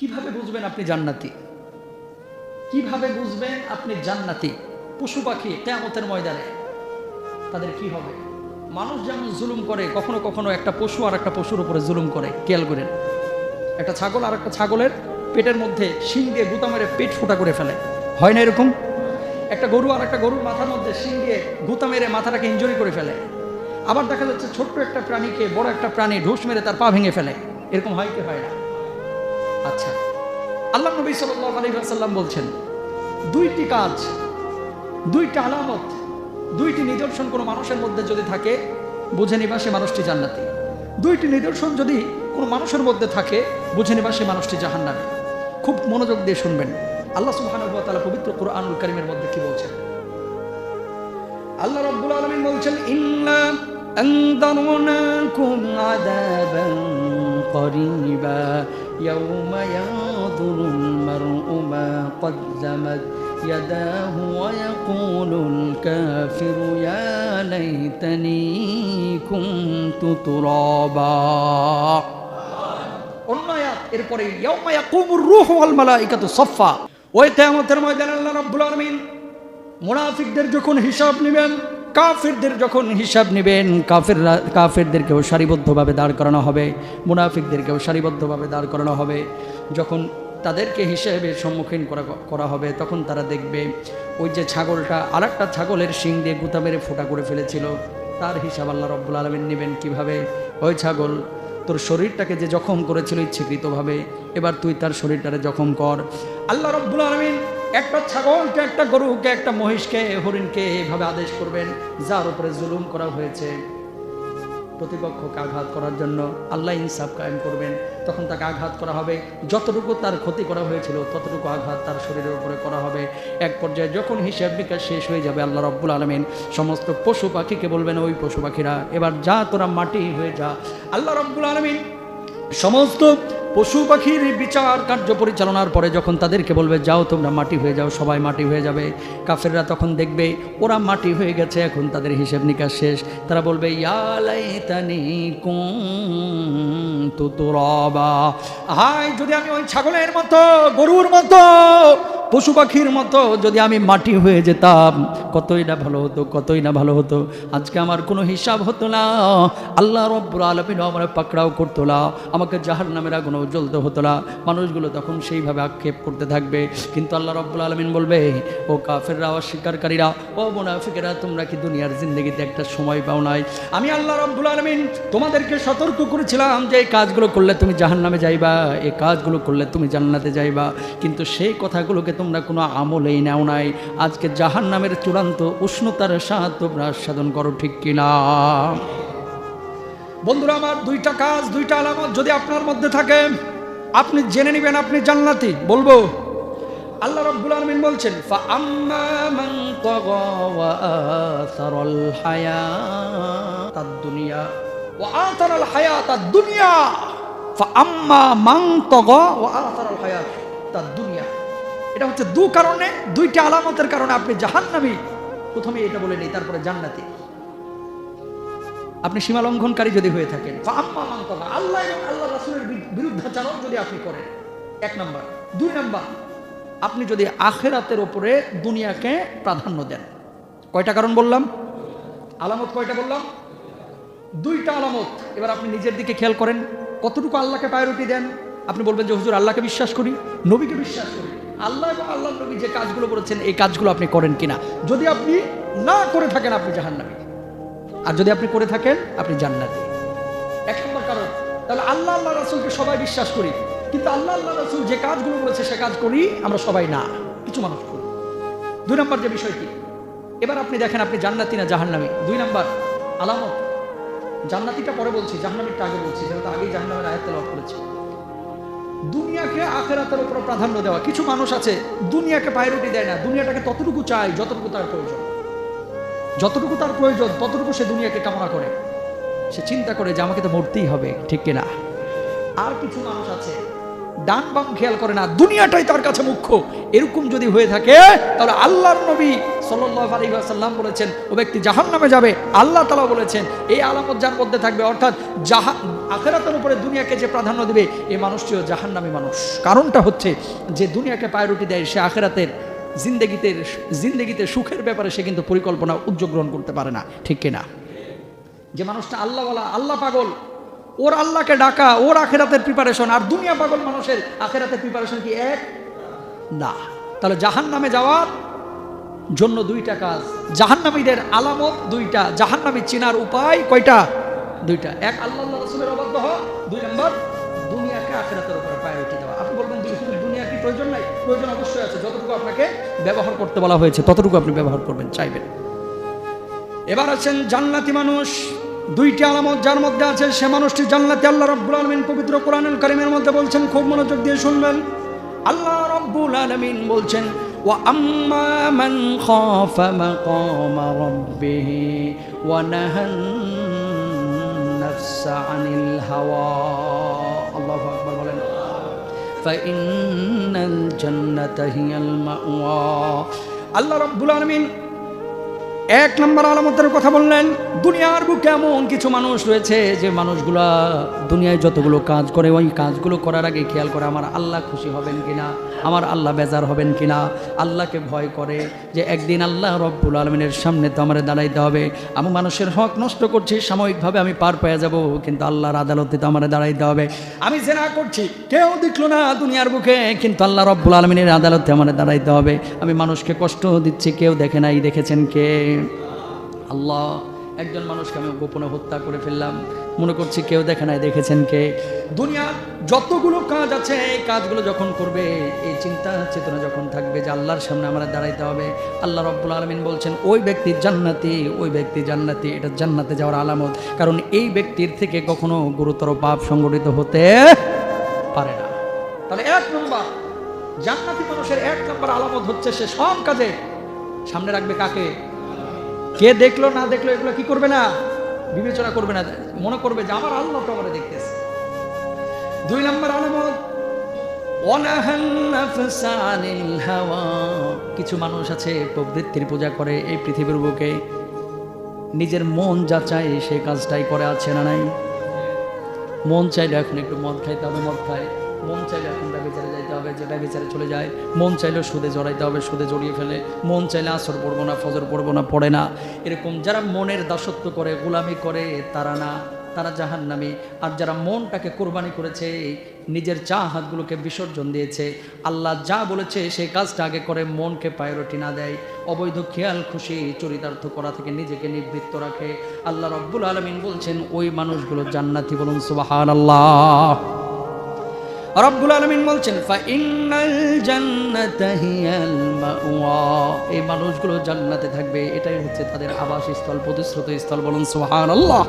কীভাবে বুঝবেন আপনি জান্নাতি? কীভাবে বুঝবেন আপনি জান্নাতি? পশু পাখি কেয়ামতের ময়দানে তাদের কি হবে? মানুষ যেমন জুলুম করে, কখনো কখনো একটা পশু আর একটা পশুর উপরে জুলুম করে। খেয়াল করেন, একটা ছাগল আর একটা ছাগলের পেটের মধ্যে শিং দিয়ে গুতা মেরে পেট ফোটা করে ফেলে। হয় না এরকম? একটা গরু আর একটা গরুর মাথার মধ্যে শিং দিয়ে গুতা মেরে মাথাটাকে ইঞ্জুরি করে ফেলে। আবার দেখা যাচ্ছে ছোট্ট একটা প্রাণীকে বড় একটা প্রাণী ঢুস মেরে তার পা ভেঙে ফেলে। এরকম হয় কি হয় না? আচ্ছা। আল্লাহ নবী সাল্লাল্লাহু আলাইহি বলছেন, দুইটি কাজ, দুইটা আলামত, দুইটি নিদর্শন কোনো মানুষের মধ্যে যদি থাকে, বুঝে নিবা সে মানুষটি জান্নাতি। দুইটি নিদর্শন যদি কোনো মানুষের মধ্যে থাকে, বুঝে নিবা সে মানুষটি জাহান্নামে। খুব মনোযোগ দিয়ে শুনবেন। আল্লাহ তাআলা পবিত্র কোরআনুল কারীমের মধ্যে কি বলছেন? আল্লাহ রাব্বুল আলামিন বলছেন আযাবান قريبا يوم ينظر المرء ما قدمت يداه ويقول الكافر يا ليتني كنت ترابا অন্য আয়াত এরপরে ইয়াউমা ইয়াকুমুর রূহু ওয়াল মালাইকাতু সাফফা ওই কিয়ামতের ময়দানে আল্লাহ রাব্বুল আলামিন মুনাফিকদের যখন হিসাব নেবেন কাফেরদের যখন হিসাব নেবেন, কাফেররা, কাফেরদেরকেও সারিবদ্ধভাবে দাঁড় করানো হবে, মুনাফিকদেরকেও সারিবদ্ধভাবে দাঁড় করানো হবে। যখন তাদেরকে হিসেবে সম্মুখীন করা করা হবে, তখন তারা দেখবে ওই যে ছাগলটা আর একটা ছাগলের শিং দিয়ে গুতা মেরে ফোটা করে ফেলেছিল। তার হিসাব আল্লাহ রব্বুল আলমিন নেবেন কীভাবে? ওই ছাগল তোর শরীরটাকে যে জখম করেছিল ইচ্ছাকৃতভাবে, এবার তুই তার শরীরটারে জখম কর। আল্লাহ রব্বুল আলমিন একটা ছাগলকে একটা গরুকে, একটা মহিষকে, হরিণকে এভাবে আদেশ করবেন, যার উপরে জুলুম করা হয়েছে। প্রতিপক্ষকে আঘাত করার জন্য আল্লাহ ইনসাফ কায়েম করবেন। তখন তাকে আঘাত করা হবে। যতটুকু তার ক্ষতি করা হয়েছিল, ততটুকু আঘাত তার শরীরের উপরে করা হবে। এক পর্যায়ে যখন হিসাব নিকাশ শেষ হয়ে যাবে আল্লাহ রব্বুল আলমিন, সমস্ত পশু পাখিকে বলবেন, ওই পশু পাখিরা, এবার যা তোরা মাটি হয়ে যা। আল্লাহ রব্বুল আলমিন সমস্ত পশু পাখির বিচার কার্য পরিচালনার পরে যখন তাদেরকে বলবে, যাও তোমরা মাটি হয়ে যাও, সবাই মাটি হয়ে যাবে। কাফেররা তখন দেখবে, ওরা মাটি হয়ে গেছে, এখন তাদের হিসেব নিকাশ শেষ। তারা বলবে ইয়ালাইতানি তুরাবা। হাই যদি আমি ওই ছাগলের মতো, গরুর মতো পশু পাখির মতো যদি আমি মাটি হয়ে যেতাম, কতই না ভালো হতো, কতই না ভালো হতো। আজকে আমার কোনো হিসাব হতো না। আল্লাহ রব্বুল আলমিন আমার পাকড়াও করতো না। আমাকে জাহার নামের আগুনও জ্বলতে হতো না। মানুষগুলো তখন সেইভাবে আক্ষেপ করতে থাকবে। কিন্তু আল্লাহ রব্বুল আলমিন বলবে, ও কাফেররা অস্বীকারীরা ও মুনাফিকেরা, তোমরা কি দুনিয়ার জিন্দগিতে একটা সময় পাও নাই? আমি আল্লাহ রব্বুল আলমিন তোমাদেরকে সতর্ক করেছিলাম যে, এই কাজগুলো করলে তুমি জাহান নামে যাইবা, এই কাজগুলো করলে তুমি জান্নাতে যাইবা। কিন্তু সেই কথাগুলোকে তোমরা কোনো আমলেই নেও নাই। আজকে জাহান নামের চূড়ান্ত উষ্ণতার স্বাদ তোমরা সাধন করো, ঠিক কিনা? বন্ধুরা, আমার দুইটা কাজ, দুইটা আলামত যদি আপনার মধ্যে থাকে, আপনি জেনে নেবেন আপনি জান্নাতি। বলব, আল্লাহ রাব্বুল আলামিন বলছেন দুনিয়া দুনিয়া। এটা হচ্ছে দু কারণে, দুইটা আলামতের কারণে আপনি জাহান্নামী। প্রথমে এটা বলে নেই, তারপরে জান্নাতি। আপনি সীমা লঙ্ঘনকারী যদি হয়ে থাকেন আল্লাহ এবং আল্লাহ রাসুলের বিরুদ্ধাচারণ যদি আপনি করেন, এক নাম্বার। দুই নাম্বার, আপনি যদি আখেরাতের ওপরে দুনিয়াকে প্রাধান্য দেন। কয়টা কারণ বললাম? আলামত কয়টা বললাম? দুইটা আলামত। এবার আপনি নিজের দিকে খেয়াল করেন, কতটুকু আল্লাহকে প্রায়োরিটি দেন? আপনি বলবেন যে, হুজুর, আল্লাহকে বিশ্বাস করি, নবীকে বিশ্বাস করি। আল্লাহ এবং আল্লাহ নবী যে কাজগুলো করেছেন, এই কাজগুলো আপনি করেন কিনা? যদি আপনি না করে থাকেন, আপনি জাহান্নামী। আর যদি আপনি করে থাকেন, আপনি জান্নাতি। এক নম্বর কারণ, তাহলে আল্লাহ আল্লাহ রাসুলকে সবাই বিশ্বাস করি। কিন্তু আল্লাহ আল্লাহ রাসুল যে কাজগুলো করেছে, সে কাজ করি আমরা সবাই না। কিছু মানুষ করি। দুই নম্বর যে বিষয়টি এবার আপনি দেখেন, আপনি জান্নাতি না জাহান্নামি? দুই নম্বর, আলামত। জান্নাতিটা পরে বলছি জাহান্নামিটা আগে বলছি, যেহেতু আগেই জাহান্নামের আয়াত লাভ করেছি। দুনিয়াকে আখেরাতের উপর প্রাধান্য দেওয়া। কিছু মানুষ আছে, দুনিয়াকে প্রায়োরিটি দেয় না। দুনিয়াটাকে ততটুকু চায় যতটুকু তার প্রয়োজন। যতটুকু তার প্রয়োজন, ততটুকু সে দুনিয়াকে কামনা করে। সে চিন্তা করে যে আমাকে তো মরতেই হবে, ঠিক কিনা? আর কিছু মানুষ আছে, ডান বাম খেয়াল করে না, দুনিয়াটাই তার কাছে মুখ্য। এরকম যদি হয়ে থাকে, তাহলে আল্লাহর নবী সাল্লাল্লাহু আলাইহি ওয়াসাল্লাম বলেছেন, ও ব্যক্তি জাহান্নামে যাবে। আল্লাহ তালা বলেছেন, এই আলামত যার মধ্যে থাকবে, অর্থাৎ জাহা আখেরাতের উপরে দুনিয়াকে যে প্রাধান্য দেবে, এই মানুষটিও জাহান্নামী মানুষ। কারণটা হচ্ছে যে দুনিয়াকে প্রায়োরিটি দেয়, সে আখেরাতের জিন্দেগিতে জিন্দেগিতে সুখের ব্যাপারে সে কিন্তু পরিকল্পনা, উদ্যোগ গ্রহণ করতে পারে না। ঠিক কিনা যে মানুষটা আল্লাহওয়ালা, আল্লাহ পাগল, ওর আল্লাহকে ডাকা, ওর আখেরাতের প্রিপারেশন আর দুনিয়া পাগল মানুষের আখেরাতের প্রিপারেশন কি এক? না। তাহলে জাহান নামে যাওয়ার জন্য দুইটা কাজ। জাহান্নামীদের আলামত দুইটা। জাহান্নামী চেনার উপায় কয়টা? দুইটা এক আল্লাহ আল্লাহ রসুলের অবাধ্য হওয়া দুই নম্বর দুনিয়াকে আখেরাতের উপরে প্রায়োরিটি দেওয়া আপনি বলবেন দুই শুধু দুনিয়া কি প্রয়োজন নাই প্রয়োজন অবশ্যই আছে যতটুকু আপনাকে ব্যবহার করতে বলা হয়েছে ততটুকু আপনি ব্যবহার করবেন চাইবেন এবার আছেন জান্নাতি মানুষ দুইটি আলামত যার মধ্যে আছে সে মানুষটি জান্নাতি আল্লাহ রব্বুল আলমিন পবিত্র কোরআনুল কারিমের মধ্যে বলছেন খুব মনোযোগ দিয়ে শুনবেন আল্লাহ রব্বুল আলমিন বলছেন وأما من خاف مقام ربه ونهى النفس عن الهوى الله أكبر বলেন فإن الجنة هي المأوى আল্লাহ রব্বুল আলমিন এক নম্বর আলামতের কথা বললেন, দুনিয়ার বুকে এমন কিছু মানুষ রয়েছে যে মানুষগুলা দুনিয়ায় যতগুলো কাজ করে, ওই কাজগুলো করার আগে খেয়াল করে আমার আল্লাহ খুশি হবেন কিনা, আমার আল্লাহ বেজার হবেন কিনা। আল্লাহকে ভয় করে যে একদিন আল্লাহ রব্বুল আলমিনের সামনে তো আমার দাঁড়াইতে হবে। আমি মানুষের হক নষ্ট করছি, সাময়িকভাবে আমি পার পেয়ে যাব, কিন্তু আল্লাহর আদালতে তো আমার দাঁড়াইতে হবে। আমি জেনা করছি, কেউ দেখল না দুনিয়ার বুকে, কিন্তু আল্লাহ রব্বুল আলমিনের আদালতে আমার দাঁড়াইতে হবে। আমি মানুষকে কষ্ট দিচ্ছি, কেউ দেখে নাই, দেখেছেন কে? আল্লাহ, একজন মানুষকে আমি গোপনে হত্যা করে ফেললাম। মনে করছি কেউ দেখে নাই, দেখেছেন কে? দুনিয়ার যতগুলো কাজ আছে, এই কাজগুলো যখন করবে, এই চিন্তা চেতনা যখন থাকবে যে আল্লাহর সামনে আমরা দাঁড়াইতে হবে, আল্লাহ রব্বুল আলমিন বলছেন, ওই ব্যক্তি জান্নাতি, ওই ব্যক্তি জান্নাতি, এটা জান্নাতে যাওয়ার আলামত। কারণ এই ব্যক্তির থেকে কখনো গুরুতর পাপ সংগঠিত হতে পারে না। তাহলে এক নম্বর, জান্নাতি মানুষের এক নম্বর আলামত হচ্ছে সে সব কাজে সামনে রাখবে কাকে? কে দেখল, না দেখল, এগুলো কি করবে না? বিবেচনা করবে না। মনে করবে যে আমার আল্লাহ আমার দেখতেছে। দুই নম্বর আলামত কিছু মানুষ আছে, প্রবৃত্তির পূজা করে এই পৃথিবীর বুকে। নিজের মন যা চায়, সে কাজটাই করে, আছে না নাই? মন চাইলে এখন একটু মদ খাইতে হবে, মদ খায়। মন চাইলে এখন ব্যবচারে যাইতে হবে, যে ব্যবচারে চলে যায়, মন চাইলেও সুদে জড়াইতে হবে, সুদে জড়িয়ে ফেলে। মন চাইলে আসর পড়ব না, ফজর পড়ব না, পড়ে না। এরকম যারা মনের দাসত্ব করে, গোলামি করে, তারা না, তারা জাহান নামে আর যারা মনটাকে কোরবানি করেছে, নিজের চা হাতগুলোকে বিসর্জন দিয়েছে, আল্লাহ যা বলেছে, সেই কাজটা আগে করে, মনকে প্রায়োরিটি না দেয়। অবৈধ খেয়াল, খুশি, চরিতার্থ করা থেকে নিজেকে নিবৃত্ত রাখে। আল্লাহ রব্বুল আলমিন বলছেন, ওই মানুষগুলো জান্নাতি বলুন সুবাহান আল্লাহ রব্বুল আলমিন বলছেন এই মানুষগুলো জান্নাতে থাকবে, এটাই হচ্ছে তাদের আবাসস্থল প্রতিশ্রুত স্থল বলুন সুবহানাল্লাহ।